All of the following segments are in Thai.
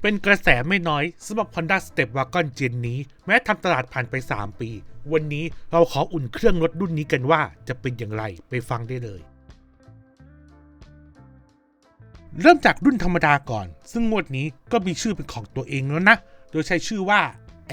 เป็นกระแสไม่น้อยสำหรับ Honda Step Wagon เจนนี้ แม้ทำตลาดผ่านไป 3 ปี วันนี้เราขออุ่นเครื่องรถรุ่นนี้กันว่าจะเป็นอย่างไรไปฟังได้เลย เริ่มจากรุ่นธรรมดาก่อน ซึ่งงวดนี้ก็มีชื่อเป็นของตัวเองแล้วนะ โดยใช้ชื่อว่า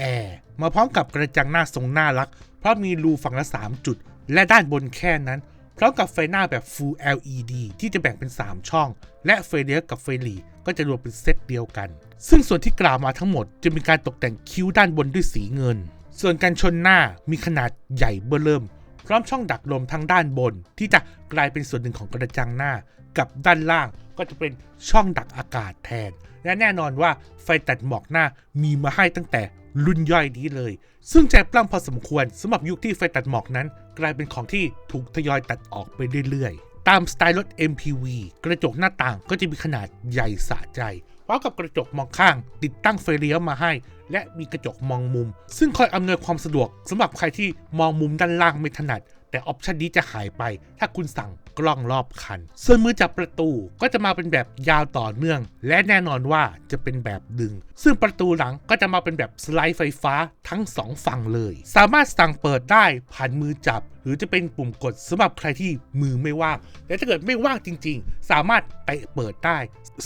Air มาพร้อมกับกระจังหน้าทรงน่ารัก เพราะมีรูฝั่งละ 3 จุด และด้านบนแค่นั้น พร้อมกับไฟหน้าแบบ Full LED ที่จะแบ่งเป็น 3 ช่อง และไฟเลี้ยวกับไฟหลีก็จะรวมเป็นเซตเดียวกัน ซึ่งส่วนที่กล่าวมาทั้งหมดจะมีการตกแต่งคิ้วด้านบนด้วยสีเงิน ส่วนการชนหน้ามีขนาดใหญ่เบ้อเริ่ม พร้อมช่องดักลมทั้งด้านบน ที่จะกลายเป็นส่วนหนึ่งของกระจังหน้า กับด้านล่างก็จะเป็นช่องดักอากาศแทน และแน่นอนว่าไฟตัดหมอกหน้ามีมาให้ตั้งแต่รุ่นย่อยนี้เลย ซึ่งใจปล้ำพอสมควรสำหรับยุคที่ไฟตัดหมอกนั้น กลายเป็นของที่ถูกทยอยตัดออกไปเรื่อยๆ ตามสไตล์รถ MPV กระจกหน้าต่างก็จะมีขนาดใหญ่สะใจพร้อมกับกระจกมองข้าง ติดตั้งไฟเลี้ยวมาให้ และมีกระจกมองมุม ซึ่งคอยอำนวยความสะดวกสำหรับใครที่มองมุมด้านล่างไม่ถนัด แต่ออปชันนี้จะหายไป ถ้าคุณสั่งกล้องรอบคัน ส่วนมือจับประตูก็จะมาเป็นแบบยาวต่อเนื่อง และแน่นอนว่าจะเป็นแบบดึง ซึ่งประตูหลังก็จะมาเป็นแบบสไลด์ไฟฟ้าทั้งสองฝั่งเลย สามารถสั่งเปิดได้ผ่านมือจับ หรือจะเป็นปุ่มกดสำหรับใครที่มือไม่ว่าง และถ้าเกิดไม่ว่างจริง ๆ สามารถเตะเปิดได้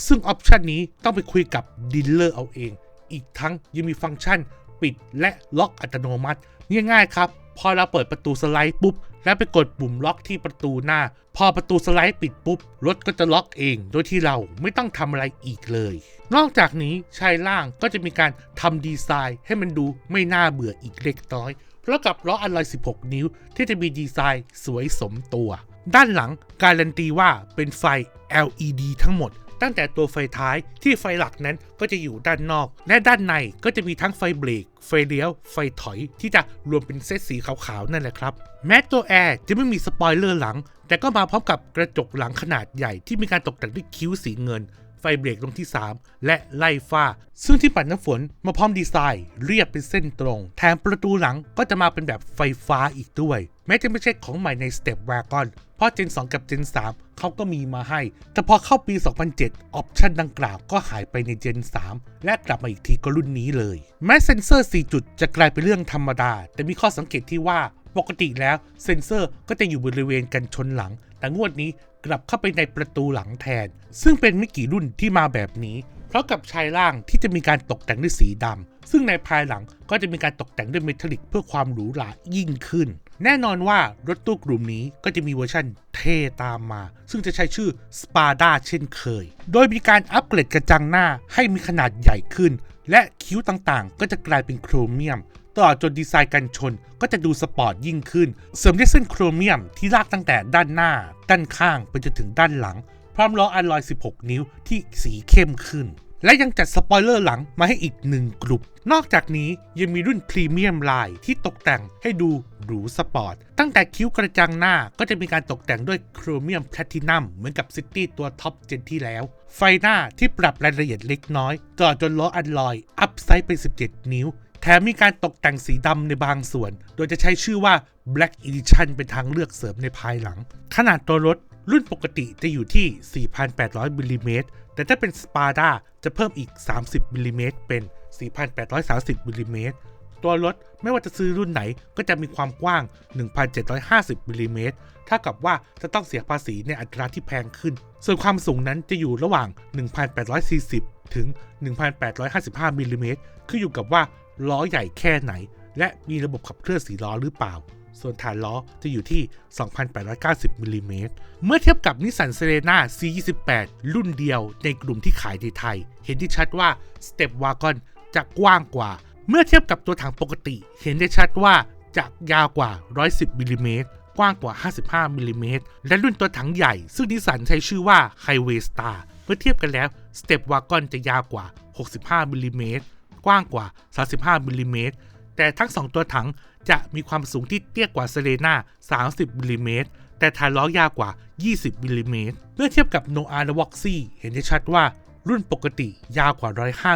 ซึ่งออปชันนี้ต้องไปคุยกับดีลเลอร์เอาเอง อีกทั้งยังมีฟังก์ชันปิดและล็อกอัตโนมัติ ง่ายๆครับ พอเราเปิดประตูสไลด์ปุ๊บ แล้วไปกดปุ่มล็อกที่ประตูหน้า พอประตูสไลด์ปิดปุ๊บ รถก็จะล็อกเอง โดยที่เราไม่ต้องทำอะไรอีกเลย นอกจากนี้ชายล่างก็จะมีการทำดีไซน์ให้มันดูไม่น่าเบื่ออีกเล็กน้อยเพราะกับล้ออะลอย 16 นิ้ว ที่จะมีดีไซน์สวยสมตัว ด้านหลังการันตีว่าเป็นไฟ LED ทั้งหมด ตั้งแต่ตัวไฟท้ายที่ไฟหลักนั้นก็จะอยู่ด้านนอก และด้านในก็จะมีทั้งไฟเบรกไฟเลี้ยว ไฟถอยที่จะรวมเป็นเซตสีขาวๆนั่นแหละครับแม้ตัวแอร์จะไม่มีสปอยเลอร์หลัง แต่ก็มาพร้อมกับกระจกหลังขนาดใหญ่ที่มีการตกแต่งด้วยคิ้วสีเงินไฟเบรกตรงที่ 3 และไล่ฟ้า ซึ่งที่ปัดน้ำฝนมาพร้อมดีไซน์ เรียบเป็นเส้นตรง แถมประตูหลังก็จะมาเป็นแบบไฟฟ้าอีกด้วย แม้จะไม่ใช่ของใหม่ใน Step Wagon เพราะ Gen 2 กับ Gen 3 เขาก็มีมาให้ แต่พอเข้าปี 2007 ออปชันดังกล่าวก็หายไปใน Gen 3 และกลับมาอีกทีก็รุ่นนี้เลย แม้เซ็นเซอร์ 4 จุดจะกลายเป็นเรื่องธรรมดา แต่มีข้อสังเกตที่ว่าปกติแล้วเซ็นเซอร์ก็จะอยู่บริเวณกันชนหลัง แต่งวดนี้กลับเข้าไปในประตูหลังแทน ซึ่งเป็นไม่กี่รุ่นที่มาแบบนี้เพราะกับชายล่างที่จะมีการตกแต่งด้วยสีดำซึ่งในภายหลังก็จะมีการตกแต่งด้วยเมทัลลิกเพื่อความหรูหรายิ่งขึ้น แน่นอนว่ารถตู้กลุ่มนี้ก็จะมีเวอร์ชันเท่ตามมา ซึ่งจะใช้ชื่อ Spada เช่นเคย โดยมีการอัปเกรดกระจังหน้าให้มีขนาดใหญ่ขึ้น และคิ้วต่างๆ ก็จะกลายเป็นโครเมียมตลอดจนดีไซน์กันชนก็จะดูสปอร์ตยิ่งขึ้น เสริมด้วยเส้นโครเมียมที่ลากตั้งแต่ด้านหน้า ด้านข้างไปจนถึงด้านหลัง พร้อมล้ออะลอย 16 นิ้วที่สีเข้มขึ้น และยังจัดสปอยเลอร์หลังมาให้อีกหนึ่งกลุ่ม นอกจากนี้ยังมีรุ่นพรีเมียมไลน์ที่ตกแต่งให้ดูหรูสปอร์ต ตั้งแต่คิ้วกระจังหน้าก็จะมีการตกแต่งด้วยโครเมียมแพลตินัมเหมือนกับซิตี้ตัวท็อปเจนที่แล้ว ไฟหน้าที่ปรับรายละเอียดเล็กน้อยตลอจนล้ออะลอยอัพไซด์เป็น 17 นิ้วแถมมีการตกแต่งสีดำในบางส่วน โดยจะใช้ชื่อว่า Black Edition เป็นทางเลือกเสริมในภายหลัง ขนาดตัวรถ รุ่นปกติจะอยู่ที่ 4,800มิลลิเมตรแต่ถ้าเป็น Spada จะเพิ่มอีก 30มิลลิเมตรเป็น 4,830มิลลิเมตรตัวรถไม่ว่าจะซื้อรุ่นไหนก็จะมีความกว้าง 1,750มิลลิเมตรเท่ากับว่าจะต้องเสียภาษีในอัตราที่แพงขึ้น ส่วนความสูงนั้นจะอยู่ระหว่าง 1,840 ถึง 1,855มิลลิเมตรขึ้นอยู่กับว่าล้อใหญ่แค่ไหน และมีระบบขับเคลื่อนสีล้อหรือเปล่า ส่วนฐานล้อจะอยู่ที่ 2,890มิลลิเมตร เมื่อเทียบกับนิสสันเซเลนา C28 รุ่นเดียวในกลุ่มที่ขายในไทย เห็นที่ชัดว่า Step Wagon จะกว้างกว่า เมื่อเทียบกับตัวถังปกติ เห็นได้ชัดว่าจะยาวกว่า 110มิลลิเมตร กว้างกว่า 55มิลลิเมตร และรุ่นตัวถังใหญ่ ซึ่งนิสสันใช้ชื่อว่า Highway Star เมื่อเทียบกันแล้ว Step Wagon จะยาวกว่า 65มิลลิเมตร กว้างกว่า 35มิลลิเมตร แต่ทั้ง 2 ตัวถังจะมีความสูงที่เตี้ยกว่าเซเลนา30มิลลิเมตรแต่ฐานล้อยาวกว่า 20มิลลิเมตรเมื่อเทียบกับ Noah และ Voxy เห็นได้ชัดว่ารุ่นปกติยาวกว่า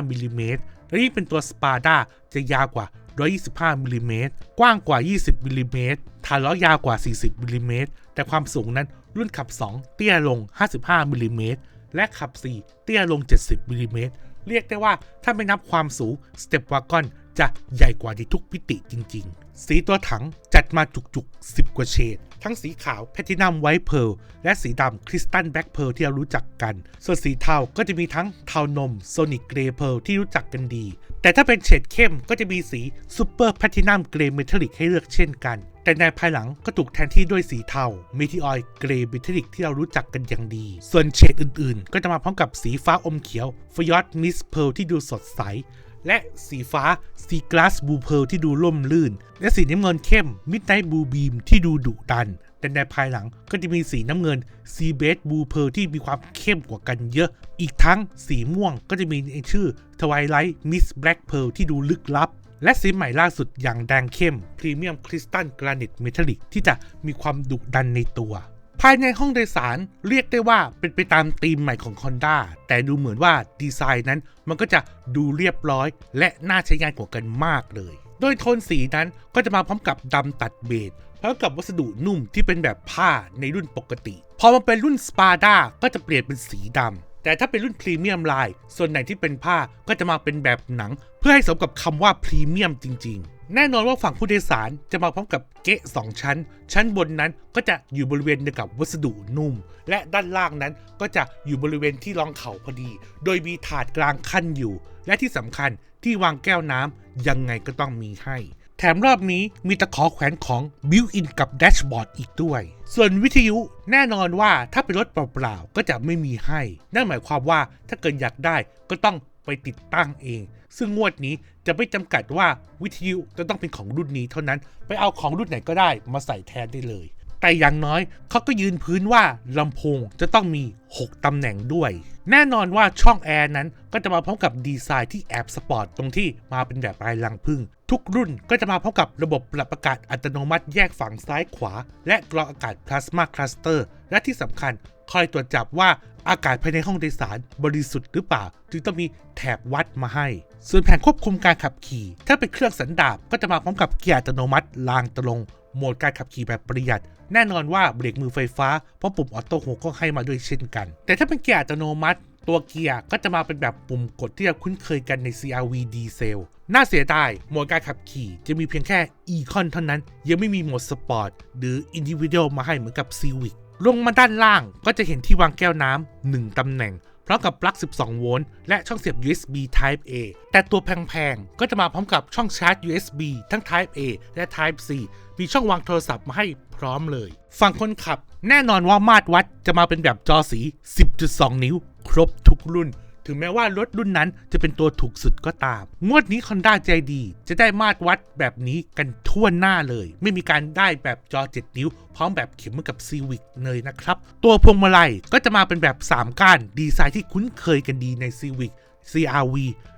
105มิลลิเมตรและยิ่งเป็นตัว Spada จะยาวกว่า 125มิลลิเมตรกว้างกว่า 20มิลลิเมตรฐานล้อยาวกว่า 40มิลลิเมตรแต่ความสูงนั้นรุ่นขับ 2 เตี้ยลง 55มิลลิเมตรและขับ 4 เตี้ยลง 70มิลลิเมตรเรียกได้ว่าถ้าไม่นับความสูงสเต็ปวากอน จะใหญ่กว่าในทุกพิติจริง ๆ สีตัวถังจัดมาจุกๆ 10 กว่าเฉด ทั้งสีขาวแพทินัมไวท์เพร์ลและสีดำคริสตัลแบล็กเพร์ลที่เรารู้จักกัน ส่วนสีเทาก็จะมีทั้งเทานมโซนิกเกรย์เพร์ลที่รู้จักกันดี แต่ถ้าเป็นเฉดเข้มก็จะมีสีซูเปอร์แพทินัมเกรย์เมทัลลิกให้เลือกเช่นกัน แต่ในภายหลังก็ถูกแทนที่ด้วยสีเทาเมทิออยเกรย์เมทัลลิกที่เรารู้จักกันอย่างดี ส่วนเฉดอื่นๆ ก็จะมาพร้อมกับสีฟ้าอมเขียวฟยอดมิสเพร์ลที่ดูสดใส และสีฟ้าซีกลาสบูเพ r ที่ดูร่มลื่น และสีน้ำเงินเข้มมิดไนท์บูบีมที่ดูดุดัน แต่ในภายหลังก็จะมีสีน้ำเงินซีเบสบูเพ r ที่มีความเข้มกว่ากันเยอะ อีกทั้งสีม่วงก็จะมีในชื่อ Twilight Miss Black Pearl ที่ดูลึกลับและสีใหม่ล่าสุดอย่างแดงเข้มพรีเมียมคริสตัลกรานิตเมทัลลิกที่จะมีความดุดันในตัว ภายในห้องโดยสารเรียกได้ว่าเป็นไปตามธีมใหม่ของ Honda แต่ดูเหมือนว่าดีไซน์นั้นมันก็จะดูเรียบร้อย และน่าใช้งานกว่ากันมากเลย โดยโทนสีนั้นก็จะมาพร้อมกับดำตัดเบจพร้อมกับวัสดุนุ่มที่เป็นแบบผ้าในรุ่นปกติ พอมาเป็นรุ่น Spada ก็จะเปลี่ยนเป็นสีดำแต่ถ้าเป็นรุ่นพรีเมียมไลน์ส่วนไหนที่เป็นผ้าก็จะมาเป็นแบบหนัง เพื่อให้สมกับคำว่าพรีเมียมจริง ๆ แน่นอนว่าฝั่งผู้โดยสารจะมาพร้อมกับเกะสองชั้น ชั้นบนนั้นก็จะอยู่บริเวณเดียวกับวัสดุนุ่ม และด้านล่างนั้นก็จะอยู่บริเวณที่รองเข่าพอดี โดยมีถาดกลางขั้นอยู่ และที่สำคัญที่วางแก้วน้ำยังไงก็ต้องมีให้ แถมรอบนี้มีตะขอแขวนของ built-in กับแดชบอร์ดอีกด้วย ส่วนวิทยุแน่นอนว่าถ้าเป็นรถเปล่าๆก็จะไม่มีให้ นั่นหมายความว่าถ้าเกิดอยากได้ก็ต้อง ไปติดตั้งเอง ซึ่งงวดนี้จะไม่จำกัดว่าวิทยุจะต้องเป็นของรุ่นนี้เท่านั้น ไปเอาของรุ่นไหนก็ได้มาใส่แทนได้เลย แต่อย่างน้อยเขาก็ยืนพื้นว่าลำโพงจะต้องมี 6ตำแหน่งด้วย แน่นอนว่าช่องแอร์นั้นก็จะมาพร้อมกับดีไซน์ที่แอบสปอร์ตตรงที่มาเป็นแบบลายลังพึ่ง ทุกรุ่นก็จะมาพร้อมกับระบบปรับอากาศอัตโนมัติแยกฝั่งซ้ายขวา และกรองอากาศพลาสมาคลัสเตอร์และที่สำคัญคอยตรวจจับว่า อากาศภายในห้องโดยสารบริสุทธิ์หรือเปล่า จึงต้องมีแถบวัดมาให้ ส่วนแผงควบคุมการขับขี่ ถ้าเป็นเครื่องสันดาปก็จะมาพร้อมกับเกียร์อัตโนมัติลางตรงโหมดการขับขี่แบบประหยัด แน่นอนว่าเบรกมือไฟฟ้าเพราะปุ่มออโต้โฮก็ให้มาด้วยเช่นกัน แต่ถ้าเป็นเกียร์อัตโนมัติตัวเกียร์ก็จะมาเป็นแบบปุ่มกดที่เราคุ้นเคยกันใน CRV Diesel น่าเสียดายโหมดการขับขี่จะมีเพียงแค่ Econ เท่านั้น ยังไม่มีโหมดสปอร์ตหรือ Individual มาให้เหมือนกับ Civic ลงมาด้านล่างก็จะเห็นที่วางแก้วน้ำหนึ่งตำแหน่งพร้อมกับปลั๊ก 12 โวลต์และช่องเสียบ USB Type A แต่ตัวแพงๆ ก็จะมาพร้อมกับช่องชาร์จ USB ทั้ง Type A และ Type C มีช่องวางโทรศัพท์มาให้พร้อมเลย ฝั่งคนขับ แน่นอนว่ามาตรวัดจะมาเป็นแบบจอสี 10.2 นิ้ว ครบทุกรุ่น ถึงแม้ว่ารถรุ่นนั้นจะเป็นตัวถูกสุดก็ตาม งวดนี้ Honda ใจดี จะได้มาตรวัดแบบนี้กันทั่วหน้าเลย ไม่มีการได้แบบจอ 7 นิ้ว พร้อมแบบเข็มเหมือนกับ Civic เลยนะครับ ตัวพวงมาลัยก็จะมาเป็นแบบ 3 ก้าน ดีไซน์ที่คุ้นเคยกันดีใน Civic CRV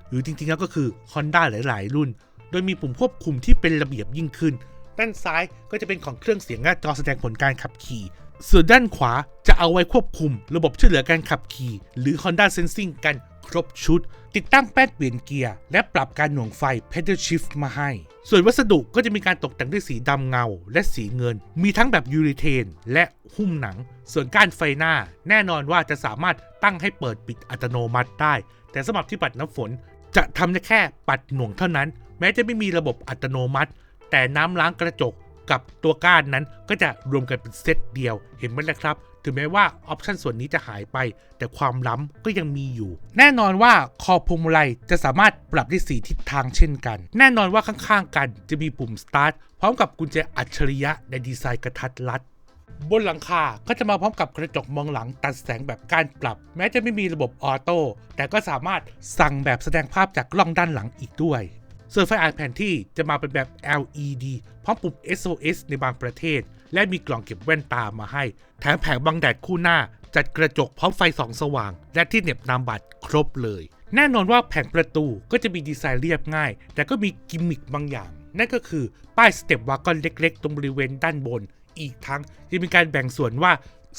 หรือจริงๆแล้วก็คือ Honda หลาย ๆ รุ่น โดยมีปุ่มควบคุมที่เป็นระเบียบยิ่งขึ้น ด้านซ้ายก็จะเป็นของเครื่องเสียงและจอแสดงผลการขับขี่ ส่วนด้านขวาจะเอาไว้ควบคุม ระบบช่วยเหลือการขับขี่ หรือ Honda Sensing กันครบชุด ติดตั้งแป้นเปลี่ยนเกียร์ และปรับการหน่วงไฟ Pedal Shift มาให้ ส่วนวัสดุก็จะมีการตกแต่งด้วยสีดำเงา และสีเงิน มีทั้งแบบยูริเทน และหุ้มหนัง ส่วนก้านไฟหน้า แน่นอนว่าจะสามารถตั้งให้เปิดปิดอัตโนมัติได้ แต่สำหรับที่ปัดน้ำฝน จะทำได้แค่ปัดหน่วงเท่านั้น แม้จะไม่มีระบบอัตโนมัติ แต่น้ำล้างกระจก กับตัวก้านนั้นก็จะรวมกันเป็นเซตเดียวเห็นไหมล่ะครับ ถึงแม้ว่าออปชันส่วนนี้จะหายไป แต่ความล้ำก็ยังมีอยู่ แน่นอนว่าคอพวงมาลัยจะสามารถปรับได้สีทิศทางเช่นกัน แน่นอนว่าข้างๆกันจะมีปุ่ม start พร้อมกับกุญแจอัจฉริยะในดีไซน์กระทัดรัดบนหลังคา ก็จะมาพร้อมกับกระจกมองหลังตัดแสงแบบการปรับ แม้จะไม่มีระบบออโต้แต่ก็สามารถสั่งแบบแสดงภาพจากกล้องด้านหลังอีกด้วย ส่วนไฟอ่านแผนที่จะมาเป็นแบบ LED พร้อมปุ่ม SOS ในบางประเทศ และมีกล่องเก็บแว่นตามาให้ แถมแผงบังแดดคู่หน้า จัดกระจกพร้อมไฟส่องสว่าง และที่เหน็บนามบัตรครบเลย แน่นอนว่าแผงประตูก็จะมีดีไซน์เรียบง่าย แต่ก็มีกิมมิคบางอย่าง นั่นก็คือป้ายสเต็ปวากอนเล็กๆ ตรงบริเวณด้านบน อีกทั้งยังมีการแบ่งส่วนว่า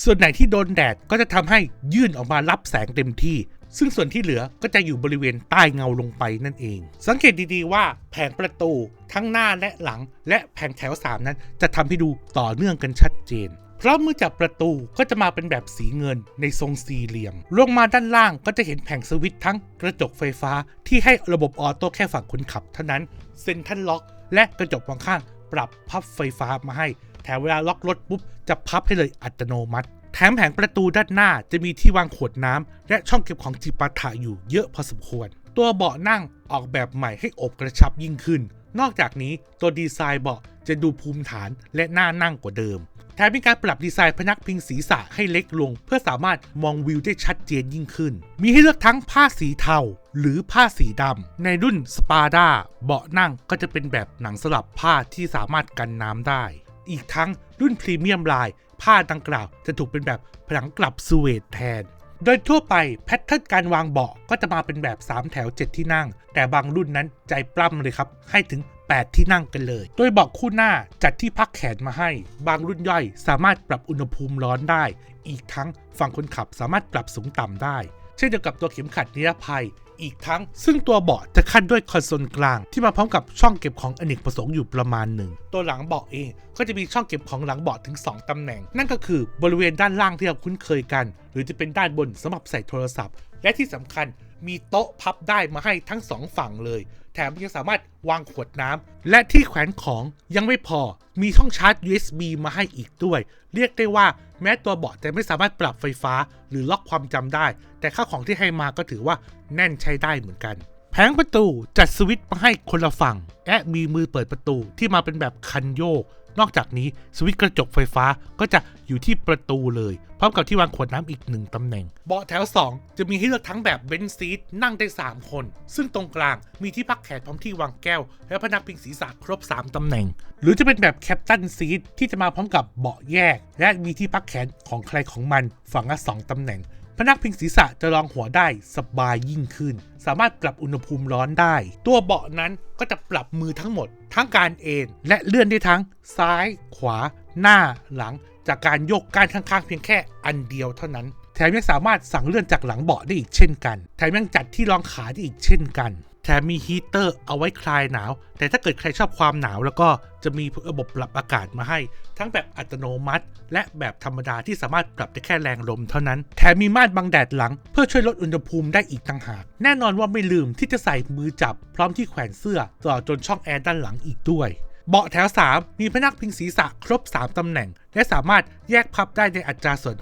ส่วนไหนที่โดนแดดก็จะทำให้ยื่นออกมารับแสงเต็มที่ ซึ่งส่วนที่เหลือก็จะอยู่บริเวณใต้เงาลงไปนั่นเอง สังเกตดีๆว่าแผงประตูทั้งหน้าและหลัง และแผงแถว 3 นั้น จะทำให้ดูต่อเนื่องกันชัดเจนเพราะเมื่อจับประตูก็จะมาเป็นแบบสีเงินในทรงสี่เหลี่ยม ลงมาด้านล่างก็จะเห็นแผงสวิตช์ทั้งกระจกไฟฟ้าที่ให้ระบบออโต้แค่ฝั่งคนขับเท่านั้นเซ็นทรัลล็อก และกระจกมองข้างปรับพับไฟฟ้ามาให้ แถมเวลาล็อกรถปุ๊บจะพับให้เลยอัตโนมัติ แถมแผงประตูด้านหน้าจะมีที่วางขวดน้ำและช่องเก็บของจิปาถะอยู่เยอะพอสมควร ตัวเบาะนั่งออกแบบใหม่ให้อบกระชับยิ่งขึ้น นอกจากนี้ตัวดีไซน์เบาะจะดูภูมิฐานและน่านั่งกว่าเดิม แถมมีการปรับดีไซน์พนักพิงศีรษะให้เล็กลง เพื่อสามารถมองวิวได้ชัดเจนยิ่งขึ้น มีให้เลือกทั้งผ้าสีเทาหรือผ้าสีดำในรุ่นสปาด้าเบาะนั่งก็จะเป็นแบบหนังสลับผ้าที่สามารถกันน้ำได้ อีกทั้งรุ่นพรีเมียมไลน์ ผ้าดังกล่าว จะถูกเป็นแบบผนังกลับสเวดแทน โดยทั่วไปแพทเทิร์นการวางเบาะก็จะมาเป็นแบบ 3 แถว 7 ที่นั่ง แต่บางรุ่นนั้นใจปล้ำเลยครับ ให้ถึง 8 ที่นั่งกันเลย โดยเบาะคู่หน้าจัดที่พักแขนมาให้ บางรุ่นย่อยสามารถปรับอุณหภูมิร้อนได้ อีกทั้งฝั่งคนขับสามารถปรับสูงต่ำได้ เช่นเดียวกับตัวเข็มขัดนิรภัย อีกทั้ง ซึ่งตัวเบาะจะขั้นด้วยคอนโซลกลาง ที่มาพร้อมกับช่องเก็บของอเนกประสงค์อยู่ประมาณหนึ่ง ตัวหลังเบาะเองก็จะมีช่องเก็บของหลังเบาะถึง 2 ตำแหน่ง นั่นก็คือบริเวณด้านล่างที่เราคุ้นเคยกัน หรือจะเป็นด้านบนสำหรับใส่โทรศัพท์ และที่สำคัญมีโต๊ะพับได้มาให้ทั้งสองฝั่งเลย แถมยังสามารถวางขวดน้ำและที่แขวนของยังไม่พอมีช่องชาร์จ USB มาให้อีกด้วย เรียกได้ว่าแม้ตัวเบาะจะไม่สามารถปรับไฟฟ้าหรือล็อกความจำได้ แต่ข้าของที่ให้มาก็ถือว่าแน่นใช้ได้เหมือนกัน แผงประตูจัดสวิตช์มาให้คนละฝั่ง และมีมือเปิดประตูที่มาเป็นแบบคันโยก นอกจากนี้สวิตช์กระจกไฟฟ้าก็จะอยู่ที่ประตูเลย พร้อมกับที่วางขวดน้ำอีกหนึ่งตำแหน่ง เบาะแถว 2 จะมีให้เลือกทั้งแบบเบนซ์ซีทนั่งได้ 3 คน ซึ่งตรงกลางมีที่พักแขนพร้อมที่วางแก้ว และพนักพิงศีรษะครบ 3 ตำแหน่ง หรือจะเป็นแบบแคปตันซีทที่จะมาพร้อมกับเบาะแยก และมีที่พักแขนของใครของมันฝั่งละ2ตำแหน่ง พนักพิงศีรษะจะรองหัวได้สบายยิ่งขึ้น สามารถปรับอุณหภูมิร้อนได้ ตัวเบาะนั้นก็จะปรับมือทั้งหมด ทั้งการเอนและเลื่อนได้ทั้งซ้าย ขวา หน้าหลัง จากการโยกการข้างๆเพียงแค่อันเดียวเท่านั้น แถมยังสามารถสั่งเลื่อนจากหลังเบาะได้อีกเช่นกัน แถมยังจัดที่รองขาได้อีกเช่นกัน แถมมีฮีเตอร์เอาไว้คลายหนาว แต่ถ้าเกิดใครชอบความหนาวแล้วก็จะมีระบบปรับอากาศมาให้ ทั้งแบบอัตโนมัติ และแบบธรรมดาที่สามารถปรับได้แค่แรงลมเท่านั้น แถมมีม่านบังแดดหลัง เพื่อช่วยลดอุณหภูมิได้อีกต่างหาก แน่นอนว่าไม่ลืมที่จะใส่มือจับ พร้อมที่แขวนเสื้อตลอจนช่องแอร์ด้านหลังอีกด้วยเบาะแถว 3 มีพนักพิงศีรษะครบ 3 ตำแหน่ง และสามารถแยกพับได้ในอัตราส่วน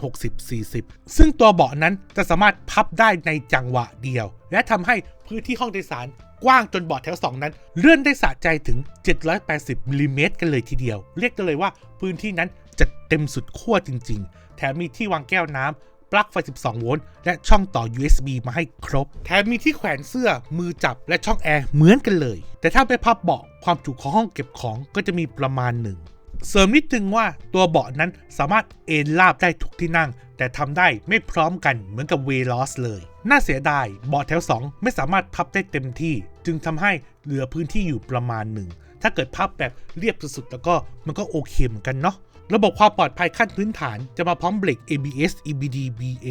60-40 ซึ่งตัวเบาะนั้นจะสามารถพับได้ในจังหวะเดียว และทำให้ พื้นที่ห้องโดยสารกว้างจนเบาะแถว 2 นั้น เลื่อนได้สะใจถึง 780มิลลิเมตรกันเลยทีเดียว เรียกได้เลยว่าพื้นที่นั้นจะเต็มสุดขั้วจริง ๆ แถมมีที่วางแก้วน้ำปลั๊กไฟ 12 โวลต์และช่องต่อ USB มาให้ครบ แถมมีที่แขวนเสื้อมือจับและช่องแอร์เหมือนกันเลย แต่ถ้าไปพับเบาะความจุของห้องเก็บของก็จะมีประมาณหนึ่ง เสริมนิดนึงว่าตัวเบาะนั้นสามารถเอนราบได้ทุกที่นั่ง แต่ทำได้ไม่พร้อมกันเหมือนกับเวลอสเลย น่าเสียดายเบาะแถว 2 ไม่สามารถพับได้เต็มที่ จึงทำให้เหลือพื้นที่อยู่ประมาณหนึ่ง ถ้าเกิดพับแบบเรียบสุดๆแล้วก็มันก็โอเคเหมือนกันเนาะระบบความปลอดภัยขั้นพื้นฐานจะมาพร้อมเบรก ABS EBD BA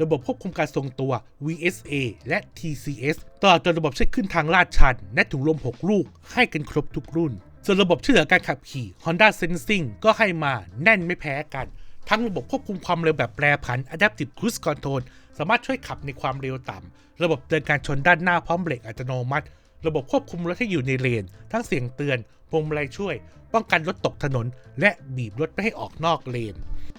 ระบบควบคุมการทรงตัว VSA และ TCS ตลอดจนระบบเช็คขึ้นทางลาดชันและถุงลม 6 ลูก ให้กันครบทุกรุ่น ส่วนระบบช่วยเหลือการขับขี่ Honda Sensing ก็ให้มาแน่นไม่แพ้กัน ทั้งระบบควบคุมความเร็วแบบแปรผัน Adaptive Cruise Control สามารถช่วยขับในความเร็วต่ำ ระบบเตือนการชนด้านหน้าพร้อมเบรกอัตโนมัติ ระบบควบคุมรถให้อยู่ในเลน ทั้งเสียงเตือนพวงมาลัยช่วย ป้องกันรถตกถนน และบีบรถไม่ให้ออกนอกเลน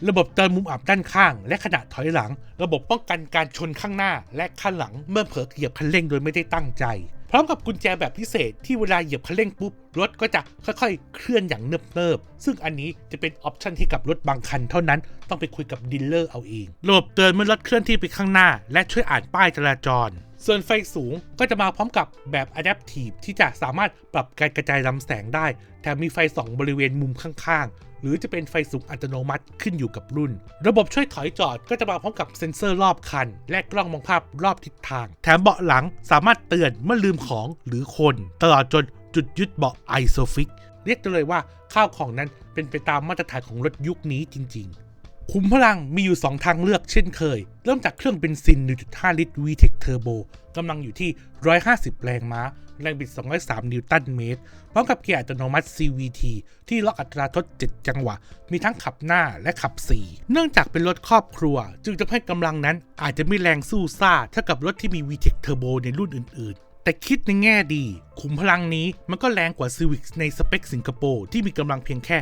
ระบบเตือนมุมอับด้านข้าง และขณะถอยหลัง ระบบป้องกันการชนข้างหน้า และข้างหลังเมื่อเผลอเหยียบคันเร่งโดยไม่ได้ตั้งใจ พร้อมกับกุญแจแบบพิเศษที่เวลาเหยียบคันเร่งปุ๊บ รถก็จะค่อยๆ เคลื่อนอย่างเนิบๆ ซึ่งอันนี้จะเป็นออปชันที่กับรถบางคันเท่านั้นต้องไปคุยกับดีลเลอร์เอาเอง ระบบเตือนเมื่อรถเคลื่อนที่ไปข้างหน้า และช่วยอ่านป้ายจราจรส่วนไฟสูงก็จะมาพร้อมกับแบบ Adaptive ที่จะสามารถปรับการกระจายลำแสงได้ แถมมีไฟส่องบริเวณมุมข้าง หรือจะเป็นไฟสูงอัตโนมัติขึ้นอยู่กับรุ่น ระบบช่วยถอยจอดก็จะมาพร้อมกับเซ็นเซอร์รอบคัน และกล้องมองภาพรอบทิศทาง แถมเบาะหลังสามารถเตือนเมื่อลืมของหรือคน ตลอดจนจุดยึดเบาะไอโซฟิก เรียกได้เลยว่าข้าวของนั้นเป็นไปตามมาตรฐานของรถยุคนี้จริง ๆ ขุมพลังมีอยู่ 2 ทางเลือกเช่นเคย เริ่มจากเครื่องเบนซิน 1.5 ลิตร VTEC Turbo กำลังอยู่ที่ 150 แรงม้า แรงบิด 203 นิวตันเมตร พร้อมกับเกียร์อัตโนมัติ CVT ที่ล็อกอัตราทด 7 จังหวะ มีทั้งขับหน้าและขับ 4 เนื่องจากเป็นรถครอบครัว จึงจะให้กำลังนั้นอาจจะไม่แรงสู้ซ่าเท่ากับรถที่มี VTEC Turbo ในรุ่นอื่นๆ แต่คิดในแง่ดี ขุมพลังนี้มันก็แรงกว่า Civic ในสเปคสิงคโปร์ที่มีกำลังเพียงแค่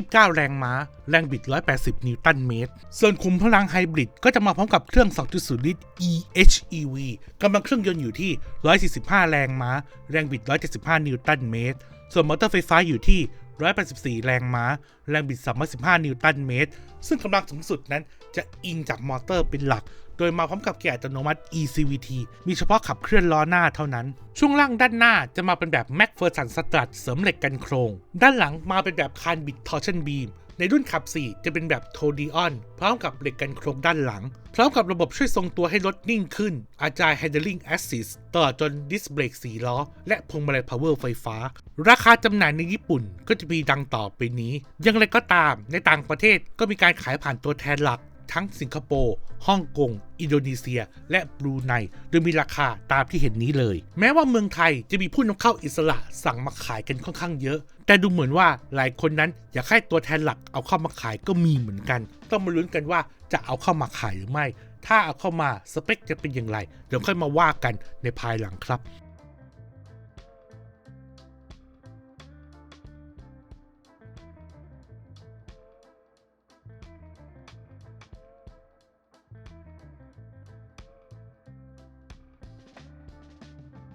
129 แรงม้า แรงบิด 180 นิวตันเมตร ส่วนขุมพลังไฮบริดก็จะมาพร้อมกับเครื่อง 2.0 ลิตร EHEV กำลังเครื่องยนต์อยู่ที่ 145 แรงม้า แรงบิด 175 นิวตันเมตร ส่วนมอเตอร์ไฟฟ้าอยู่ที่ 184 แรงม้า แรงบิด 315 นิวตันเมตร ซึ่งกำลังสูงสุดนั้นจะอิงจากมอเตอร์เป็นหลัก โดยมาพร้อมกับเกียร์อัตโนมัติ eCVT มีเฉพาะขับเคลื่อนล้อหน้าเท่านั้น ช่วงล่างด้านหน้าจะมาเป็นแบบ Macpherson Strut เสริมเหล็กกันโครง ด้านหลังมาเป็นแบบคานบิด Torsion Beam ในรุ่นขับ 4 จะเป็นแบบ t o d i o n พร้อมกับเหล็กกันโครงด้านหลัง พร้อมกับระบบช่วยทรงตัวให้รถนิ่งขึ้น Agile Handling Assist ตลอดจนดิสเบรก4ล้อ และพวงมาลัย Power ไฟฟ้า ราคาจำหน่ายในญี่ปุ่นก็จะมีดังต่อไปนี้ย่างไรก็ตามในต่างประเทศก็มีการขายผ่านตัวแทนหลัก ทั้งสิงคโปร์ฮ่องกง อินโดนีเซีย และบรูไนโดยมีราคาตามที่เห็นนี้เลย แม้ว่าเมืองไทยจะมีผู้นำเข้าอิสระสั่งมาขายกันค่อนข้างเยอะ แต่ดูเหมือนว่าหลายคนนั้นอยากให้ตัวแทนหลักเอาเข้ามาขายก็มีเหมือนกัน ต้องมาลุ้นกันว่าจะเอาเข้ามาขายหรือไม่ ถ้าเอาเข้ามาสเปคจะเป็นอย่างไร เดี๋ยวค่อยมาว่ากันในภายหลังครับ